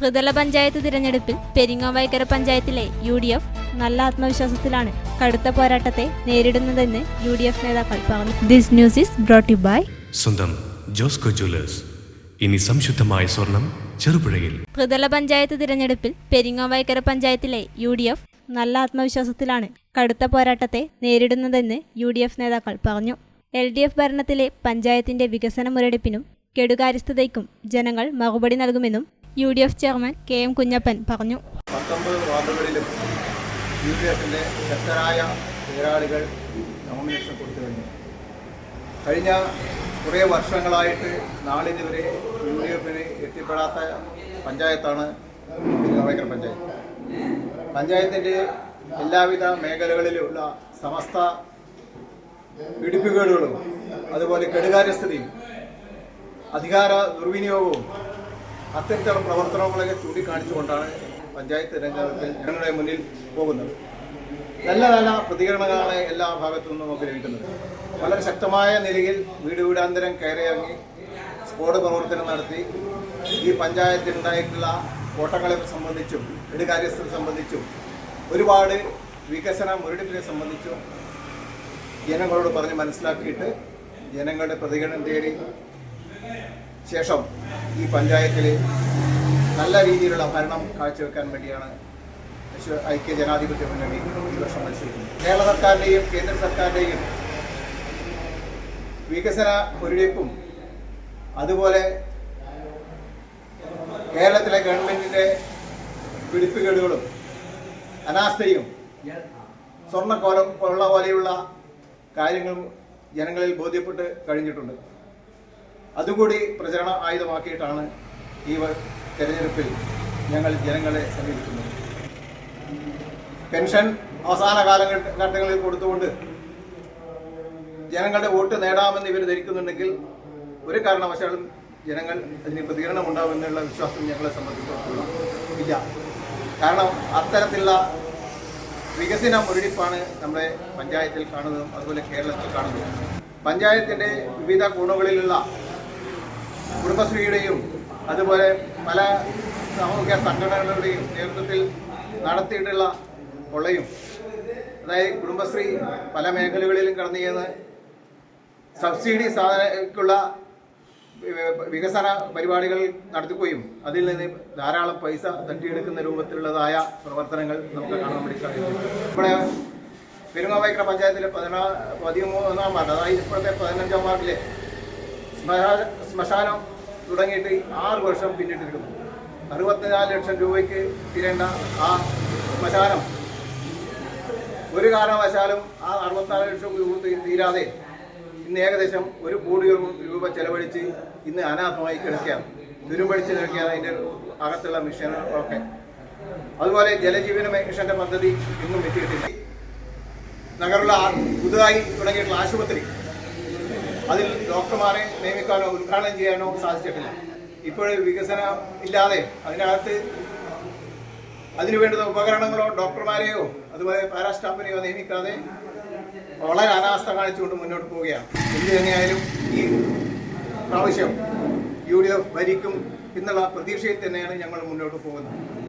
ത്രിതല പഞ്ചായത്ത് തിരഞ്ഞെടുപ്പിൽ പെരിങ്ങോവൈക്കര പഞ്ചായത്തിലെ യു ഡി എഫ് നല്ല ആത്മവിശ്വാസത്തിലാണ് കടുത്ത പോരാട്ടത്തെ നേരിടുന്നതെന്ന് യു ഡി എഫ് നേതാക്കൾ പറഞ്ഞു. This news is brought by സ്വന്തം ജോസ്കോ ജ്വല്ലേഴ്സ്. ഇനി സംശുദ്ധമായ സ്വർണം ചെറുപുഴയിൽ. ത്രിതല പഞ്ചായത്ത് തിരഞ്ഞെടുപ്പിൽ പെരിങ്ങോവൈക്കര പഞ്ചായത്തിലെ യു ഡി എഫ് നല്ല ആത്മവിശ്വാസത്തിലാണ് കടുത്ത പോരാട്ടത്തെ നേരിടുന്നതെന്ന് യു ഡി എഫ് നേതാക്കൾ പറഞ്ഞു. എൽ ഡി എഫ് ഭരണത്തിലെ പഞ്ചായത്തിന്റെ വികസന മുരടിപ്പിനും കെടുകാര്യസ്ഥതയ്ക്കും ജനങ്ങൾ മറുപടി നൽകുമെന്നും U D F chairman K M Kunjappan പറഞ്ഞു. ശക്തരായ എതിരാളികൾ നോമിനേഷൻ കൊടുത്തു കഴിഞ്ഞു. കഴിഞ്ഞ കുറേ വർഷങ്ങളായിട്ട് നാളിതുവരെ യു ഡി എഫിന് എത്തിപ്പെടാത്ത പഞ്ചായത്താണ് തിരുനാവായക്കര പഞ്ചായത്ത്. പഞ്ചായത്തിന്റെ എല്ലാവിധ മേഖലകളിലുള്ള സമസ്ത ഇടിപ്പുകേടുകളും അതുപോലെ കെടുകാര്യസ്ഥതയും അധികാര ദുർവിനിയോഗവും അത്തരത്തിലുള്ള പ്രവർത്തനങ്ങളൊക്കെ ചൂണ്ടിക്കാണിച്ചുകൊണ്ടാണ് പഞ്ചായത്ത് രംഗത്തിൽ ഞങ്ങളുടെ മുന്നിൽ പോകുന്നത്. നല്ല നല്ല പ്രതികരണങ്ങളാണ് എല്ലാ ഭാഗത്തു നിന്നും നമുക്ക് ലഭിക്കുന്നത്. വളരെ ശക്തമായ നിലയിൽ വീട് വീടാന്തരം കയറിയിറങ്ങി സ്ഫോട പ്രവർത്തനം നടത്തി. ഈ പഞ്ചായത്തിലുണ്ടായിട്ടുള്ള കോട്ടങ്ങളെ സംബന്ധിച്ചും ഇടുകാര്യസ്ഥരെ സംബന്ധിച്ചും ഒരുപാട് വികസന മുരടിപ്പിനെ സംബന്ധിച്ചും ജനങ്ങളോട് പറഞ്ഞ് മനസ്സിലാക്കിയിട്ട് ജനങ്ങളുടെ പ്രതികരണം തേടി ശേഷം ഈ പഞ്ചായത്തിൽ നല്ല രീതിയിലുള്ള ഭരണം കാഴ്ചവെക്കാൻ വേണ്ടിയാണ് ഐക്യ ജനാധിപത്യ മുന്നണി ഈ വർഷം മത്സരിക്കുന്നത്. കേരള സർക്കാരിന്റെയും കേന്ദ്ര സർക്കാരിന്റെയും വികസന മുരടിപ്പും അതുപോലെ കേരളത്തിലെ ഗവൺമെന്റിന്റെ പിടിപ്പുകേടുകളും അനാസ്ഥയും സ്വർണക്കോല കൊള്ള പോലെയുള്ള കാര്യങ്ങളും ജനങ്ങളിൽ ബോധ്യപ്പെട്ട് കഴിഞ്ഞിട്ടുണ്ട്. അതുകൂടി പ്രചരണ ആയുധമാക്കിയിട്ടാണ് ഈ തെരഞ്ഞെടുപ്പിൽ ഞങ്ങൾ ജനങ്ങളെ സമീപിക്കുന്നത്. പെൻഷൻ അവസാന കാലഘട്ടങ്ങളിൽ കൊടുത്തുകൊണ്ട് ജനങ്ങളുടെ വോട്ട് നേടാമെന്ന് ഇവർ ധരിക്കുന്നുണ്ടെങ്കിൽ ഒരു കാരണവശാലും ജനങ്ങൾ അതിന് പ്രതികരണം ഉണ്ടാവുമെന്നുള്ള വിശ്വാസം ഞങ്ങളെ സംബന്ധിച്ചിടത്തോളം ഇല്ല. കാരണം അത്തരത്തിലുള്ള വികസന മുരടിപ്പാണ് നമ്മുടെ പഞ്ചായത്തിൽ കാണുന്നതും അതുപോലെ കേരളത്തിൽ കാണുന്നതും. പഞ്ചായത്തിന്റെ വിവിധ കോണുകളിലുള്ള കുടുംബശ്രീയുടെയും അതുപോലെ പല സാമൂഹിക സംഘടനകളുടെയും നേതൃത്വത്തിൽ നടത്തിയിട്ടുള്ള കൊള്ളയും. അതായത് കുടുംബശ്രീ പല മേഖലകളിലും കടന്നു ചെയ്യുന്ന സബ്സിഡി സാധനക്കുള്ള വികസന പരിപാടികൾ നടത്തുകയും അതിൽ നിന്ന് ധാരാളം പൈസ തട്ടിയെടുക്കുന്ന രൂപത്തിലുള്ളതായ പ്രവർത്തനങ്ങൾ നമുക്ക് കാണാൻ വേണ്ടി കഴിയും ഇവിടെ പെരുമാവൈക്കര പഞ്ചായത്തിലെ പതിനാ പതിമൂന്നാം വാർഡ് അതായത് ഇപ്പോഴത്തെ പതിനഞ്ചാം വാർഡിലെ ശ്മശാനം തുടങ്ങിയിട്ട് ആറ് വർഷം പിന്നിട്ടിരിക്കുന്നു അറുപത്തിനാല് ലക്ഷം രൂപയ്ക്ക് തീരേണ്ട ആ ശ്മശാനം ഒരു കാരണവശാലും ആ അറുപത്തിനാല് ലക്ഷം രൂപ തീരാതെ ഇന്ന് ഏകദേശം ഒരു കോടി രൂപ ചെലവഴിച്ച് ഇന്ന് അനാഥമായി കിടക്കുകയാണ്. തുരുമ്പടിച്ച് കിടക്കുകയാണ് അതിന്റെ അകത്തുള്ള മിഷനുകളൊക്കെ അതുപോലെ ജലജീവന മിഷന്റെ പദ്ധതി ഇന്നും എത്തിയിട്ടില്ല. നഗരുള്ള ആ- പുതുതായി തുടങ്ങിയിട്ടുള്ള ആശുപത്രി അതിൽ ഡോക്ടർമാരെ നിയമിക്കാനോ ഉദ്ഘാടനം ചെയ്യാനോ സാധിച്ചിട്ടില്ല. ഇപ്പോൾ വികസനം ഇല്ലാതെ അതിനകത്ത് അതിനു വേണ്ടുന്ന ഉപകരണങ്ങളോ ഡോക്ടർമാരെയോ അതുപോലെ പാരാസ്റ്റാഫിനെയോ നിയമിക്കാതെ വളരെ അനാസ്ഥ കാണിച്ചുകൊണ്ട് മുന്നോട്ട് പോവുകയാണ്. എന്ത് തന്നെയായാലും ഈ പ്രാവശ്യം യു ഡി എഫ് ഭരിക്കും എന്നുള്ള പ്രതീക്ഷയിൽ തന്നെയാണ് ഞങ്ങൾ മുന്നോട്ട് പോകുന്നത്.